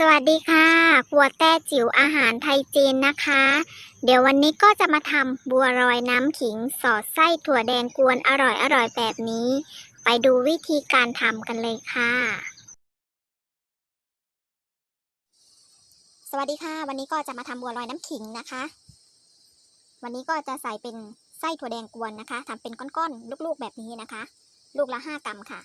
สวัสดีค่ะครัวแต้จิ๋วอาหารไทยจีนนะคะ เดี๋ยววันนี้ก็จะมาทำบัวลอยน้ำขิงสอดไส้ถั่วแดงกวนอร่อยอร่อยๆแบบนี้ ไปดูวิธีการทำกันเลยค่ะ สวัสดีค่ะ วันนี้ก็จะมาทำบัวลอยน้ำขิงนะคะ วันนี้ก็จะใส่เป็นไส้ถั่วแดงกวนนะคะทำเป็นก้อนๆ ลูกๆแบบนี้นะคะ ลูกละห้ากรัมค่ะ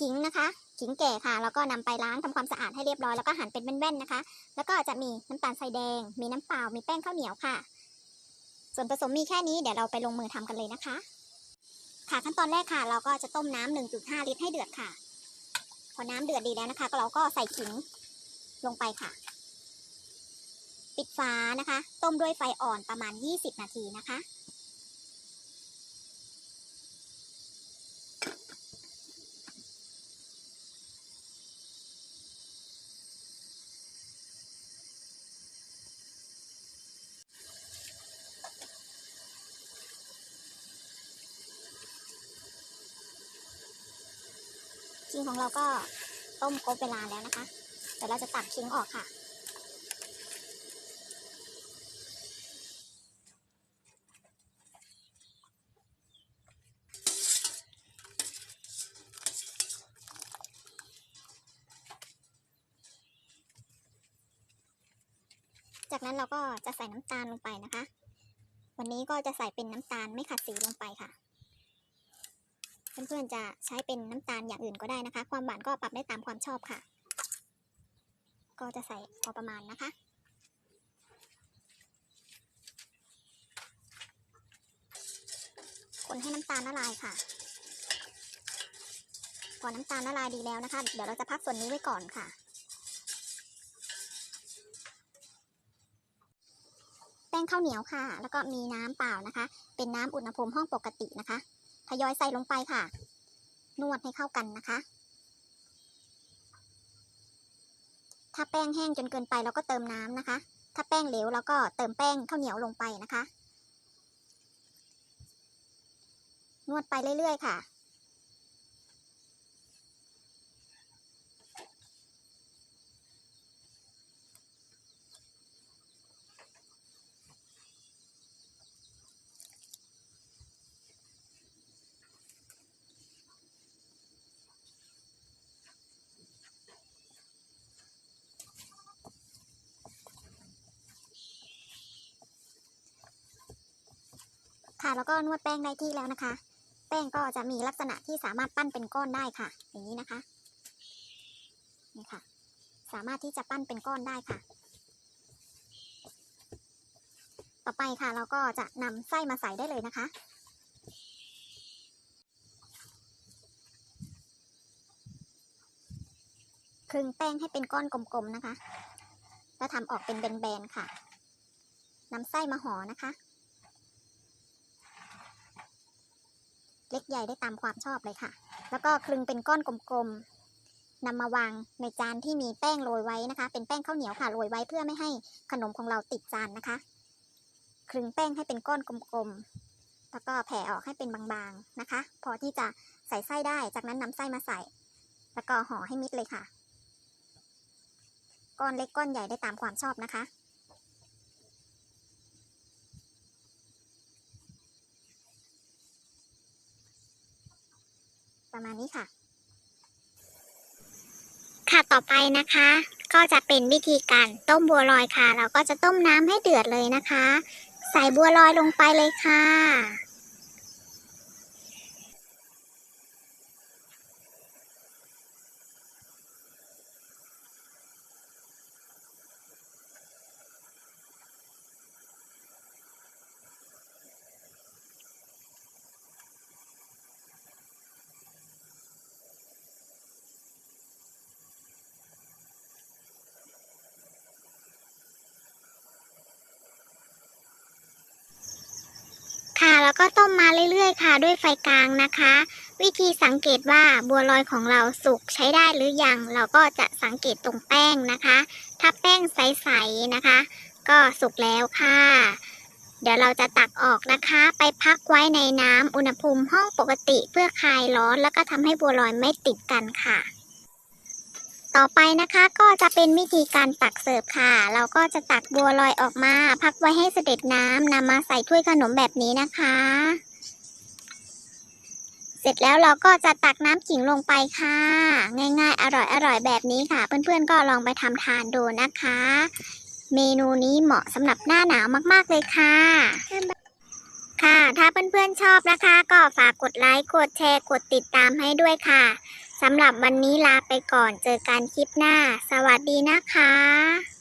ขิงนะคะ ขิงแก่ค่ะ แล้วก็นำไปล้างทำความสะอาดให้เรียบร้อยแล้วก็หั่นเป็นแว่นๆนะคะ แล้วก็จะมีน้ำตาลทรายแดง มีน้ำเปล่า มีแป้งข้าวเหนียวค่ะ ส่วนผสมมีแค่นี้เดี๋ยวเราไปลงมือทำกันเลยนะคะ ค่ะขั้นตอนแรกค่ะ เราก็จะต้มน้ำ1.5 ลิตรให้เดือดค่ะ พอน้ำเดือดดีแล้วนะคะ ก็เราก็ใส่ขิงลงไปค่ะ ปิดฝานะคะ ต้มด้วยไฟอ่อนประมาณ 20 นาทีนะคะ ขิงของเราก็ต้มครบเวลาแล้วนะคะ เดี๋ยวเราจะตักขิงออกค่ะจากนั้นเราก็จะใส่น้ำตาลลงไปนะคะ วันนี้ก็จะใส่เป็นน้ำตาลไม่ขัดสีลงไปค่ะ เพื่อนๆจะใช้เป็นน้ำตาลอย่างอื่นก็ได้นะคะ ความหวานก็ปรับได้ตามความชอบค่ะ ก็จะใส่พอประมาณนะคะ คนให้น้ำตาลละลายค่ะ พอน้ำตาลละลายดีแล้วนะคะ เดี๋ยวเราจะพักส่วนนี้ไว้ก่อนค่ะแป้งข้าวเหนียวค่ะ แล้วก็มีน้ำเปล่านะคะ เป็นน้ำอุณหภูมิห้องปกตินะคะ ทยอยใส่ลงไปค่ะ นวดให้เข้ากันนะคะ ถ้าแป้งแห้งจนเกินไปเราก็เติมน้ำนะคะ ถ้าแป้งเหลวเราก็เติมแป้งข้าวเหนียวลงไปนะคะ นวดไปเรื่อยๆค่ะ ค่ะ แล้วก็นวดแป้งได้ที่แล้วนะคะ แป้งก็จะมีลักษณะที่สามารถปั้นเป็นก้อนได้ค่ะ อย่างนี้นะคะนี่ค่ะ สามารถที่จะปั้นเป็นก้อนได้ค่ะ ต่อไปค่ะเราก็จะนำไส้มาใส่ได้เลยนะคะคลึงแป้งให้เป็นก้อนกลมๆนะคะ แล้วทำออกเป็นแบนๆค่ะนำไส้มาห่อนะคะ เล็ กใหญ่ได้ตามความชอบเลยค่ะ แล้วก็คลึงเป็นก้อนกลมๆนำมาวางในจานที่มีแป้งโรยไว้นะคะ เป็นแป้งข้าวเหนียวค่ะโรยไว้เพื่อไม่ให้ขนมของเราติดจานนะคะ คลึงแป้งให้เป็นก้อนกลมๆแล้วก็แผ่ออกให้เป็นบางๆนะคะ พอที่จะใส่ไส้ได้จากนั้นนำไส้มาใส่ แล้วก็ห่อให้มิดเลยค่ะก้อนเล็กก้อนใหญ่ได้ตามความชอบนะคะ ประมาณนี้ค่ะ ค่ะต่อไปนะคะ ก็จะเป็นวิธีการต้มบัวลอยค่ะ เราก็จะต้มน้ำให้เดือดเลยนะคะ ใส่บัวลอยลงไปเลยค่ะ แล้วก็ต้มมาเรื่อยๆ ค่ะ ด้วยไฟกลางนะคะ วิธีสังเกตว่าบัวลอยของเราสุกใช้ได้หรือยัง เราก็จะสังเกตตรงแป้งนะคะ ถ้าแป้งใสๆนะคะ ก็สุกแล้วค่ะ เดี๋ยวเราจะตักออกนะคะ ไปพักไว้ในน้ำอุณหภูมิห้องปกติเพื่อคลายร้อน แล้วก็ทำให้บัวลอยไม่ติดกันค่ะ ต่อไปนะคะก็จะเป็นวิธีการตักเสิร์ฟค่ะ เราก็จะตักบัวลอยออกมา พักไว้ให้เสด็จน้ำนำมาใส่ถ้วยขนมแบบนี้นะคะ เสร็จแล้วเราก็จะตักน้ำขิงลงไปค่ะ ง่ายๆ อร่อยๆแบบนี้ค่ะ เพื่อนๆก็ลองไปทำทานดูนะคะ เมนูนี้เหมาะสำหรับหน้าหนาวมากๆเลยค่ะค่ะ ถ้าเพื่อนๆชอบนะคะ ก็ฝากกดไลค์ กดแชร์ กดติดตามให้ด้วยค่ะ สำหรับวันนี้ลาไปก่อนเจอกันคลิปหน้า สวัสดีนะคะ